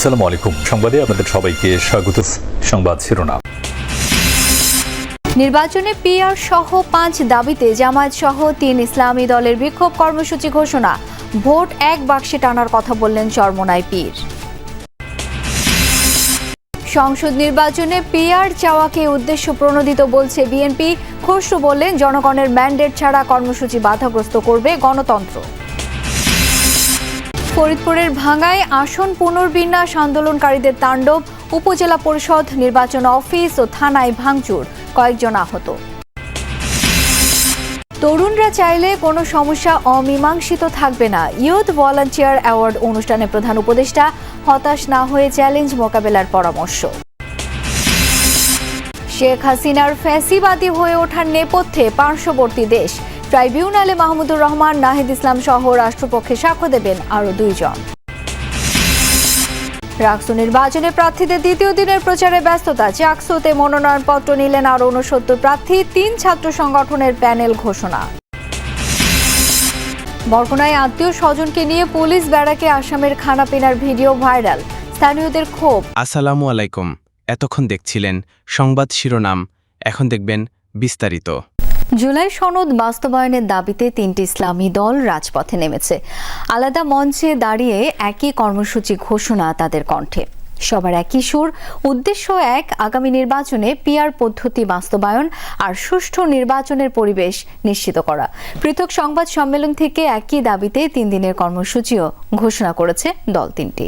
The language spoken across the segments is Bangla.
আসসালামু আলাইকুম। সংবাদে আপনাদের সবাইকে স্বাগত। সংবাদ শিরোনাম। নির্বাচনে পিআর সহ পাঁচ দাবিতে জামায়াত সহ তিন ইসলামী দলের বিক্ষোভ কর্মসূচি ঘোষণা। ভোট এক বাক্সে টানার কথা বললেন চরমনাই পীর। সংসদ নির্বাচনে পিআর চাওয়াকে উদ্দেশ্য প্রণোদিত বলছে বিএনপি। খসরু বললেন, জনগণের ম্যান্ডেট ছাড়া কর্মসূচি বাধাগ্রস্ত করবে গণতন্ত্র। ফরিদপুরের ভাঙ্গায় আসন পুনর্বিন্যাস আন্দোলনকারীদের তাণ্ডব, উপজেলা পরিষদ, নির্বাচন অফিস ও থানায় ভাঙচুর, কয়েকজন আহত। তরুণরা চাইলে কোনো সমস্যা অমীমাংসিত থাকবে না। ইয়ুথ ভলান্টিয়ার অ্যাওয়ার্ড অনুষ্ঠানে প্রধান উপদেষ্টা হতাশ না হয়ে চ্যালেঞ্জ মোকাবেলার পরামর্শ। শেখ হাসিনার ফ্যাসিবাদী হয়ে ওঠার নেপথ্যে পার্শ্ববর্তী দেশ ট্রাইব্যুনালে মাহমুদুর রহমান, নাহিদ ইসলাম সহ রাষ্ট্রপক্ষে সাক্ষ্য দেবেন আরও দুইজন। রাকসু নির্বাচনে প্রার্থীদের দ্বিতীয় দিনের প্রচারে ব্যস্ততা। চাকসুতে মনোনয়নপত্র নিলেন আরও উনসত্তর প্রার্থী, তিন ছাত্র সংগঠনের প্যানেল ঘোষণা। বরগুনায় আত্মীয় স্বজনকে নিয়ে পুলিশ ব্যারাকে আসামের খানাপিনার ভিডিও ভাইরাল। স্থানীয়দের ক্ষোভ। আসসালামু আলাইকুম। এতক্ষণ দেখছিলেন সংবাদ শিরোনাম। এখন দেখবেন বিস্তারিত। জুলাই সনদ বাস্তবায়নের দাবিতে তিনটি ইসলামী দল রাজপথে নেমেছে। আলাদা মঞ্চে দাঁড়িয়ে একই কর্মসূচি ঘোষণা তাদের কণ্ঠে। সবার একই সুর, উদ্দেশ্য এক, আগামী নির্বাচনে পিআর পদ্ধতি বাস্তবায়ন আর সুষ্ঠু নির্বাচনের পরিবেশ নিশ্চিত করা। পৃথক সংবাদ সম্মেলন থেকে একই দাবিতে তিন দিনের কর্মসূচিও ঘোষণা করেছে দল তিনটি।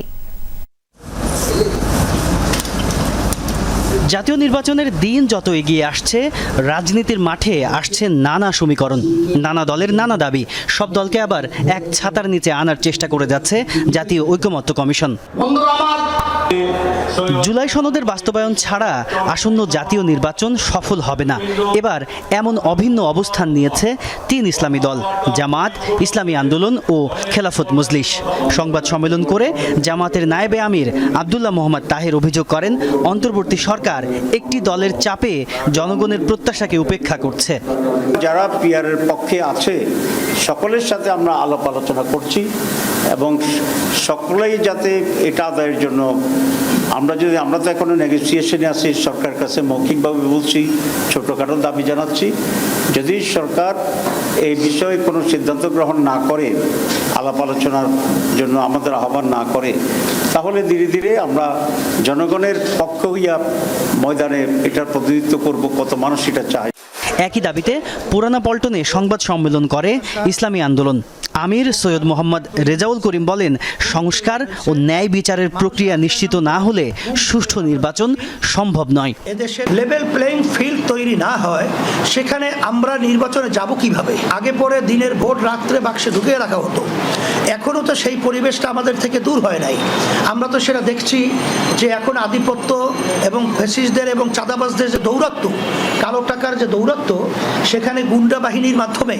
জাতীয় নির্বাচনের দিন যত এগিয়ে আসছে, রাজনীতির মাঠে আসছে নানা সমীকরণ, নানা দলের নানা দাবি। সব দলকে আবার এক ছাতার নিচে আনার চেষ্টা করে যাচ্ছে জাতীয় ঐক্যমত্য কমিশন। জুলাই সনদের বাস্তবায়ন ছাড়া আসন্ন জাতীয় নির্বাচন সফল হবে না। এবার এমন অভিন্ন অবস্থান নিয়েছে তিন ইসলামী দল, জামাত, ইসলামী আন্দোলন ও খেলাফত মজলিস। সংবাদ সম্মেলন করে জামাতের নায়েবে আমির আবদুল্লাহ মোহাম্মদ তাহের অভিযোগ করেন, অন্তর্বর্তী সরকার একটি দলের চাপে জনগণের প্রত্যাশাকে উপেক্ষা করছে। যারা পিয়ারের পক্ষে আছে সকলের সাথে আমরা আলাপ আলোচনা করছি এবং সকলেই যাতে এটা আদায়ের জন্য, আমরা যদি, আমরা তো এখনও নেগোসিয়েশনে আছি, সরকার কাছে মৌখিকভাবে বলছি, ছোটোখাটো দাবি জানাচ্ছি। যদি সরকার এই বিষয়ে কোনো সিদ্ধান্ত গ্রহণ না করে, আলাপ আলোচনার জন্য আমাদের আহ্বান না করে, তাহলে ধীরে ধীরে আমরা জনগণের পক্ষ হইয়া ময়দানে এটার প্রতিনিধিত্ব করব কত মানুষ এটা চায়। একই দাবিতে পুরানা পল্টনে সংবাদ সম্মেলন করে ইসলামী আন্দোলন। আমির সৈয়দ মোহাম্মদ রেজাউল করিম বলেন, সংস্কার ও ন্যায় বিচারের প্রক্রিয়া নিশ্চিত না হলে সুষ্ঠু নির্বাচন সম্ভব নয়। এদেশে লেভেল প্লেইং ফিল্ড তৈরি না হয়, সেখানে আমরা নির্বাচনে যাব কীভাবে? আগে পরে দিনের ভোট রাত্রে বাক্সে ঢুকিয়ে রাখা হতো। এখনও তো সেই পরিবেশটা আমাদের থেকে দূর হয় নাই। আমরা তো সেটা দেখছি যে এখন আধিপত্য এবং ফেসিসদের এবং চাঁদাবাজদের যে দৌরাত্ম কালো টাকার যে দৌরাত্ম সেখানে গুন্ডা বাহিনীর মাধ্যমে,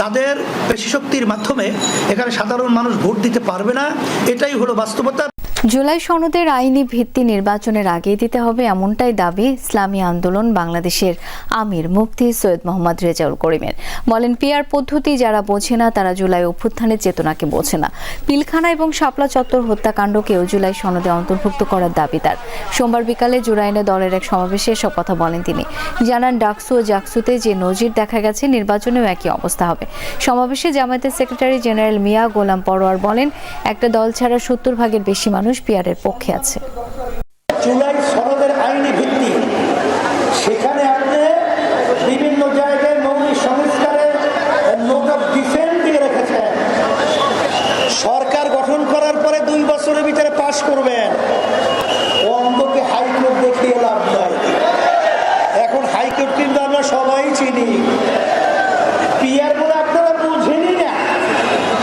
তাদের পেশিশক্তির মাধ্যমে এখানে সাধারণ মানুষ ভোট দিতে পারবে না। এটাই হলো বাস্তবতা। জুলাই সনদের আইনি ভিত্তি নির্বাচনের আগে দিতে হবে এমনটাই দাবি ইসলামী আন্দোলন বাংলাদেশের আমির মুফতি সৈয়দ মোহাম্মদ রেজাউল করিমের। বলেন, পিয়ার পদ্ধতি যারা বোঝে না, তারা জুলাই অভ্যুত্থানের চেতনাকে বোঝে না। পিলখানা এবং শাপলা চত্বর হত্যাকাণ্ডকেও জুলাই সনদে অন্তর্ভুক্ত করার দাবি তার। সোমবার বিকালে জুরাইনে দলের এক সমাবেশে এসব কথা বলেন তিনি। জানান, ডাকসু ও জাকসুতে যে নজির দেখা গেছে, নির্বাচনেও একই অবস্থা হবে। সমাবেশে জামায়াতের সেক্রেটারি জেনারেল মিয়া গোলাম পরোয়ার বলেন, একটা দল ছাড়া সত্তর ভাগের বেশি মানুষ পিয়ারের পক্ষে আছে সনদের আইনি ভিত্তি সেখানে আপনি বিভিন্ন জায়গায় মৌলিক সংস্কারের নোট অফ ডিফেন্স দিয়ে রেখেছেন সরকার গঠন করার পরে দুই বছরের ভিতরে পাশ করবেন অন্ধকে হাইকোর্ট দেখিয়ে লাভ নাই এখন হাইকোর্ট কিন্তু আমরা সবাই চিনি পিয়ার বলে আপনারা বুঝেনি না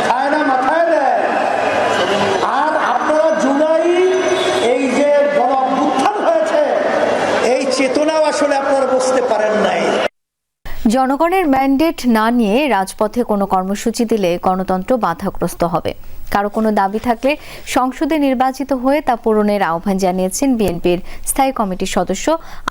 খায় না মাথায় দেয় আর আপনারা জুলাই এই যে গণ অভ্যুত্থান হয়েছে এই চেতনাও আসলে আপনারা বুঝতে পারেন নাই জনগণের ম্যান্ডেট না নিয়ে রাজপথে কোনো কর্মসূচি দিলে গণতন্ত্র বাধাগ্রস্ত হবে। কারও কোনো দাবি থাকলে সংসদে নির্বাচিত হয়ে তা পূরণের আহ্বান জানিয়েছেন বিএনপির স্থায়ী কমিটির সদস্য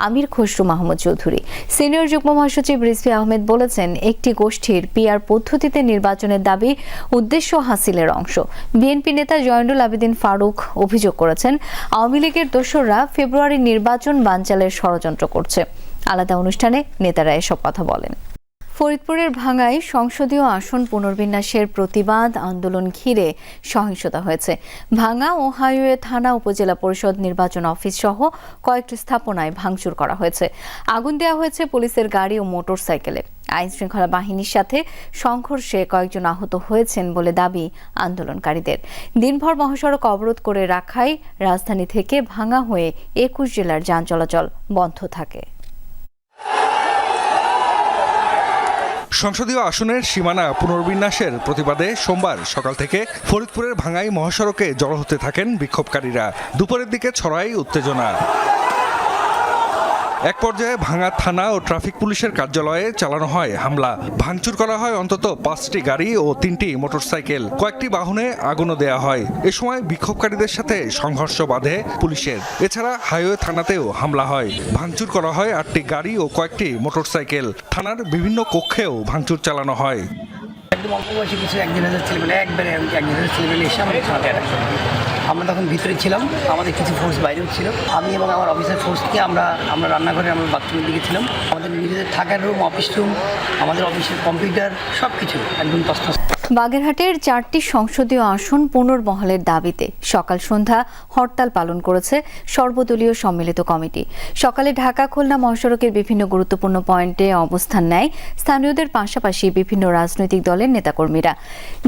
আমির খসরু মাহমুদ চৌধুরী। সিনিয়র যুগ্ম মহাসচিব রিজভি আহমেদ বলেছেন, একটি গোষ্ঠীর পিআর পদ্ধতিতে নির্বাচনের দাবি উদ্দেশ্য হাসিলের অংশ। বিএনপি নেতা জয়নুল আবেদিন ফারুক অভিযোগ করেছেন, আওয়ামী লীগের দোসররা ফেব্রুয়ারি নির্বাচন বানচালের ষড়যন্ত্র করছে। আলাদা অনুষ্ঠানে নেতারা এসব কথা বলেন। ফরিদপুরের ভাঙায় সংসদীয় আসন পুনর্বিন্যাসের প্রতিবাদ আন্দোলন ঘিরে সহিংসতা হয়েছে। ভাঙা ও হাইওয়ে থানা উপজেলা পরিষদ নির্বাচন অফিস সহ কয়েকটি স্থাপনায় ভাঙচুর করা হয়েছে। আগুন দেওয়া হয়েছে পুলিশের গাড়ি ও মোটর সাইকেলে আইন শৃঙ্খলা বাহিনীর সাথে সংঘর্ষে কয়েকজন আহত হয়েছেন বলে দাবি আন্দোলনকারীদের। দিনভর মহাসড়ক অবরোধ করে রাখায় রাজধানী থেকে ভাঙা হয়ে একুশ জেলার যান চলাচল বন্ধ থাকে। সংসদীয় আসনের সীমানা পুনর্বিন্যাসের প্রতিবাদে সোমবার সকাল থেকে ফরিদপুরের ভাঙাই মহাসড়কে জড়ো হতে থাকেন বিক্ষোভকারীরা। দুপুরের দিকে ছড়াই উত্তেজনা। এক পর্যায়ে ভাঙা থানা ও ট্রাফিক পুলিশের কার্যালয়ে চালানো হয় হামলা। ভাঙচুর করা হয় অন্তত পাঁচটি গাড়ি ও তিনটি মোটরসাইকেল। কয়েকটি বাহনে আগুনও দেয়া হয়। এ সময় বিক্ষোভকারীদের সাথে সংঘর্ষ বাধে পুলিশের। এছাড়া হাইওয়ে থানাতেও হামলা হয়। ভাঙচুর করা হয় আটটি গাড়ি ও কয়েকটি মোটরসাইকেল। থানার বিভিন্ন কক্ষেও ভাঙচুর চালানো হয়। একদম অল্প বয়সী কিছু একজন হাজার ছেলেমেলে একবারে একজন হাজার ছেলেমেলে এসে আমাদের আমরা তখন ভিতরে ছিলাম, আমাদের কিছু ফোর্স বাইরেও ছিল। আমি এবং আমার অফিসের ফোর্স ফোর্সকে আমরা আমরা রান্নাঘরে, আমরা বাথরুমের দিকে ছিলাম। আমাদের নিজেদের থাকার রুম অফিস রুম আমাদের অফিসের কম্পিউটার সব কিছু একদম তস্তস বাগেরহাটের চারটি সংসদীয় আসন পুনর্বহালের দাবিতে সকাল সন্ধ্যা হরতাল পালন করেছে সর্বদলীয় সম্মিলিত কমিটি। সকালে ঢাকা, খুলনা, মহাসড়কের বিভিন্ন গুরুত্বপূর্ণ পয়েন্টে অবস্থান নেয় স্থানীয়দের পাশাপাশি বিভিন্ন রাজনৈতিক দলের নেতাকর্মীরা।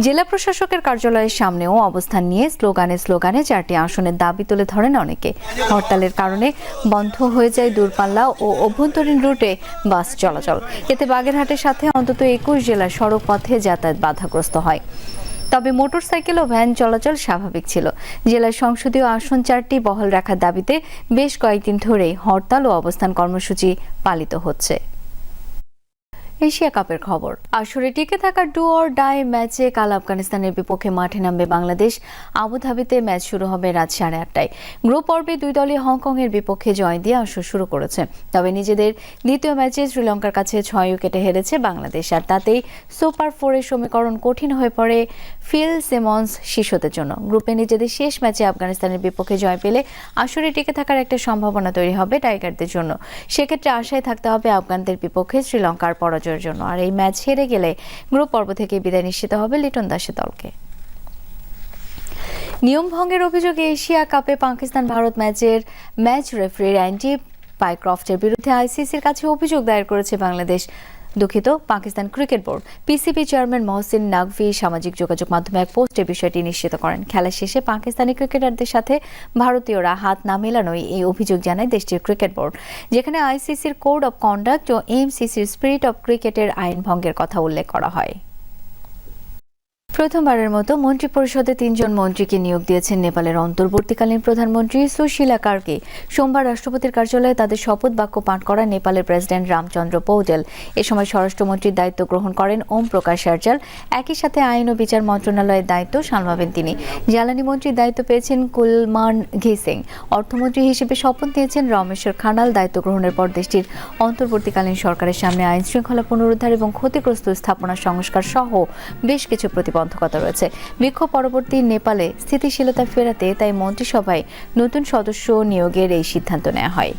জেলা প্রশাসকের কার্যালয়ের সামনেও অবস্থান নিয়ে স্লোগানে স্লোগানে চারটি আসনের দাবি তুলে ধরেন অনেকে। হরতালের কারণে বন্ধ হয়ে যায় দূরপাল্লা ও অভ্যন্তরীণ রুটে বাস চলাচল। এতে বাগেরহাটের সাথে অন্তত একুশ জেলার সড়ক পথে যাতায়াত বাধাগ্রস্ত। হয়। তবে মোটরসাইকেল ও ভ্যান চলাচল স্বাভাবিক ছিল। জেলার সংসদীয় আসন চারটি বহাল রাখার দাবিতে বেশ কয়েকদিন ধরে হরতাল ও অবস্থান কর্মসূচি পালিত হচ্ছে। এশিয়া কাপের খবর। আসরে টিকে থাকা ডু অর ডাই ম্যাচে কাল আফগানিস্তানের বিপক্ষে মাঠে নামবে বাংলাদেশ। আবুধাবিতে ম্যাচ শুরু হবে রাত সাড়ে আটটায়। গ্রুপ পর্বে দুই দলই হংকং এর বিপক্ষে জয় দিয়ে আসর শুরু করেছে। তবে নিজেদের দ্বিতীয় ম্যাচে শ্রীলঙ্কার কাছে ছয় উইকেটে হেরেছে বাংলাদেশ। আর তাতেই সুপার ফোরের সমীকরণ কঠিন হয়ে পড়ে ফিল সিমন্স শিশুদের জন্য। গ্রুপে নিজেদের শেষ ম্যাচে আফগানিস্তানের বিপক্ষে জয় পেলে আসরে টিকে থাকার একটা সম্ভাবনা তৈরি হবে টাইগারদের জন্য। সেক্ষেত্রে আশায় থাকতে হবে আফগানদের বিপক্ষে শ্রীলঙ্কার পরাজয়ের জন্য। আর এই ম্যাচ হেরে গেলে গ্রুপ পর্ব থেকে বিদায় নিশ্চিত হবে লিটন দাসের দলকে। নিয়ম ভঙ্গের অভিযোগে এশিয়া কাপে পাকিস্তান ভারত ম্যাচের ম্যাচ রেফারির অ্যান্টি পাইক্রফটের বিরুদ্ধে আইসিসির কাছে অভিযোগ দায়ের করেছে বাংলাদেশ দুঃখিত, Pakistan cricket board PCB chairman Mohsin Naqvi সামাজিক যোগাযোগ মাধ্যমে এক পোস্টে বিষয়টি নিশ্চিত করেন। খেলা শেষে পাকিস্তানি ক্রিকেটারদের সাথে ভারতীয়রা হাত না মেলানোই এই অভিযোগ জানায় দেশটির ক্রিকেট বোর্ড। যেখানে আইসিসির কোড অব কন্ডাক্ট ও এমসিসির স্পিরিট অব ক্রিকেটের আইন ভঙ্গের কথা উল্লেখ করা হয়। প্রথমবারের মতো মন্ত্রিপরিষদে তিনজন মন্ত্রীকে নিয়োগ দিয়েছেন নেপালের অন্তর্বর্তীকালীন প্রধানমন্ত্রী সুশীলা কার্কে। সোমবার রাষ্ট্রপতির কার্যালয়ে তাদের শপথ বাক্য পাঠ করা নেপালের প্রেসিডেন্ট রামচন্দ্র পৌডেল। এ সময় স্বরাষ্ট্রমন্ত্রীর দায়িত্ব গ্রহণ করেন ওম প্রকাশ সার্জাল একই সাথে আইন ও বিচার মন্ত্রণালয়ের দায়িত্ব সামলাবেন তিনি। জ্বালানি মন্ত্রীর দায়িত্ব পেয়েছেন কুলমান ঘিসিং। অর্থমন্ত্রী হিসেবে শপথ নিয়েছেন রমেশ্বর খানাল। দায়িত্ব গ্রহণের পর দেশটির অন্তর্বর্তীকালীন সরকারের সামনে আইন শৃঙ্খলা পুনরুদ্ধার এবং ক্ষতিগ্রস্ত স্থাপনা সংস্কার সহ বেশ কিছু প্রতিবন্ধকতা রয়েছে। বিক্ষোভ পরবর্তী নেপালে স্থিতিশীলতা ফেরাতে তাই মন্ত্রিসভায় নতুন সদস্য নিয়োগের এই সিদ্ধান্ত নেওয়া হয়।